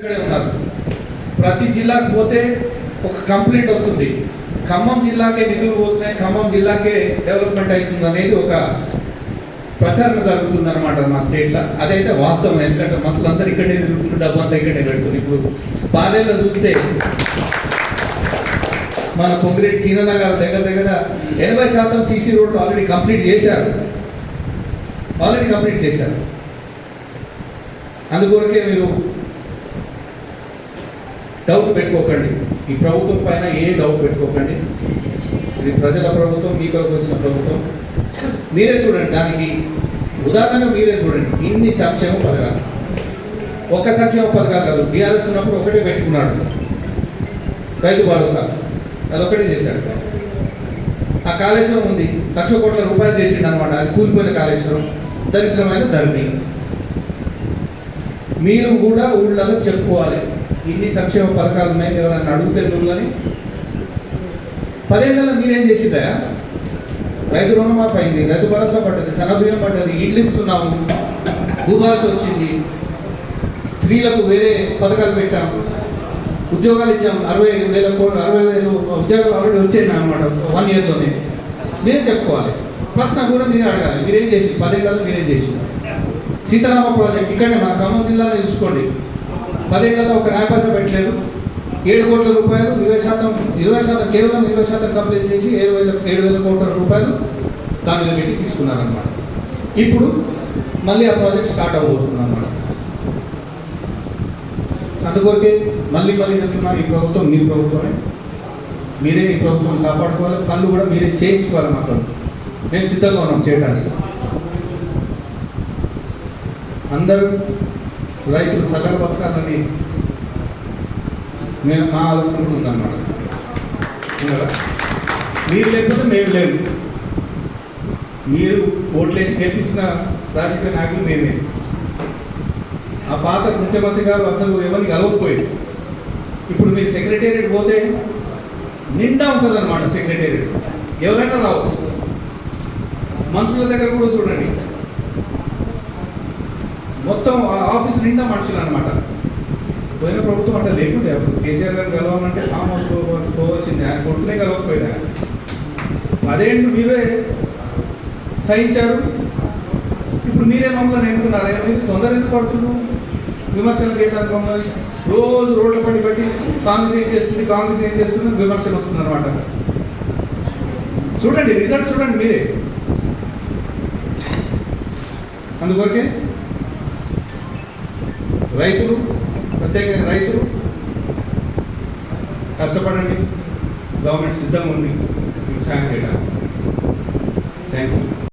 ఇక్కడే ఉన్నారు. ప్రతి జిల్లాకు పోతే ఒక కంప్లైంట్ వస్తుంది. ఖమ్మం జిల్లాకే నిధులు పోతున్నాయి ఖమ్మం జిల్లాకే డెవలప్మెంట్ అవుతుంది అనేది ఒక ప్రచారం జరుగుతుంది అనమాట మా స్టేట్లో అదైతే వాస్తవం ఎందుకంటే మంత్రులందరూ ఇక్కడే తిరుగుతున్నారు డబ్బు అంతా ఇక్కడే పెడుతున్నారు ఇప్పుడు బాలేలో చూస్తే మన పొంగిరెడ్డి సీనన్న గారు దగ్గర దగ్గర ఎనభై శాతం సీసీ రోడ్లు ఆల్రెడీ కంప్లీట్ చేశారు. ఆల్రెడీ కంప్లీట్ చేశారు. అందుకొరకే మీరు డౌట్ పెట్టుకోకండి. ఈ ప్రభుత్వం పైన ఏ డౌట్ పెట్టుకోకండి. ఇది ప్రజల ప్రభుత్వం మీ కొరకు వచ్చిన ప్రభుత్వం. మీరే చూడండి దానికి. ఉదాహరణగా మీరే చూడండి. ఇన్ని సంక్షేమ పథకాలు. ఒక్క సంక్షేమ పథకాలు కాదు. బీఆర్ఎస్ ఉన్నప్పుడు ఒకటే పెట్టుకున్నాడు. రైతు భరోసా. అదొకటే చేశాడు. ఆ కాళేశ్వరం ఉంది. లక్ష కోట్ల రూపాయలు చేసిండు అనమాట అది కూలిపోయిన కాళేశ్వరం. దరిద్రమైన ధరణి. మీరు కూడా ఊళ్ళలో చెప్పుకోవాలి. ఇన్ని సంక్షేమ పథకాలు ఉన్నాయి ఎవరైనా అడిగితే మిమ్మల్ని. పదేళ్ళలో మీరేం చేసిందా రైతు రుణమాఫీ అయింది రైతు భరోసా పడ్డది సన్నబియ్యం పడ్డది ఇడ్లు ఇస్తున్నాము భూభారతి వచ్చింది స్త్రీలకు వేరే పథకాలు పెట్టాం ఉద్యోగాలు ఇచ్చాం అరవై వేల కోట్లు అరవై వేలు ఉద్యోగాలు ఆల్రెడీ వచ్చాయి అనమాట వన్ ఇయర్లోనే మీరే చెప్పుకోవాలి. ప్రశ్న కూడా మీరే అడగాలి. మీరేం చేసి పదేళ్ళలో మీరేం చేసి సీతారామ ప్రాజెక్ట్ ఇక్కడే మన ఖమ్మం జిల్లాలో చూసుకోండి. పదేళ్ళలో ఒక న్యాయపైస పెట్టలేదు. ఏడు కోట్ల రూపాయలు ఇరవై శాతం ఇరవై శాతం కేవలం ఇరవై శాతం కంప్లీట్ చేసి ఏడు వేల ఏడు వేల కోట్ల రూపాయలు దాని మీద పెట్టి తీసుకున్నారనమాట ఇప్పుడు మళ్ళీ ఆ ప్రాజెక్ట్ స్టార్ట్ అవ్వబోతుంది అనమాట అందుకొరకే మళ్ళీ మళ్ళీ చెప్తున్నా ఈ ప్రభుత్వం మీ ప్రభుత్వమే. మీరే ఈ ప్రభుత్వం కాపాడుకోవాలి. పనులు కూడా మీరే చేయించుకోవాలి మాత్రం. మేము సిద్ధంగా ఉన్నాం చేయడానికి అందరూ రైతులు సగం బతకాలని మేము మా ఆలోచన కూడా ఉందన్నమాట మీరు లేకపోతే మేము లేము. మీరు ఓట్లేసి గెలిపించిన రాజకీయ నాయకులు మేమే. ఆ పాత ముఖ్యమంత్రి గారు అసలు ఎవరిని కలవకపోయారు? ఇప్పుడు మీరు సెక్రటేరియట్ పోతే నిండా ఉంటుంది అనమాట సెక్రటేరియట్. ఎవరైనా రావచ్చు. మంత్రుల దగ్గర కూడా చూడండి. మొత్తం ఆ ఆఫీస్ నిండా మనుషులు అనమాట పోయిన ప్రభుత్వం అంటే లేకుండే అప్పుడు. కేసీఆర్ గారు కలవాలంటే ఫామ్ హౌస్ పో- పోవాల్సిందే. ఆయన కొట్టునే కలవకపోయినా. అదేంటి మీరే సహించారు? ఇప్పుడు మీరే మమ్మల్ని ఎన్నుకున్నారు? మీరు తొందర ఎందుకు పడుతున్నాం విమర్శలు చేయడానికి మమ్మల్ని రోజు రోడ్ల పడి పెట్టి కాంగ్రెస్ ఏం చేస్తుంది కాంగ్రెస్ ఏం చేస్తుంది విమర్శలు వస్తుంది అనమాట చూడండి రిజల్ట్ చూడండి మీరే. అందుకొరకే రైతులు ప్రత్యేకంగా రైతులు కష్టపడండి. గవర్నమెంట్ సిద్ధంగా ఉంది. సాయం చేయడానికి. Thank you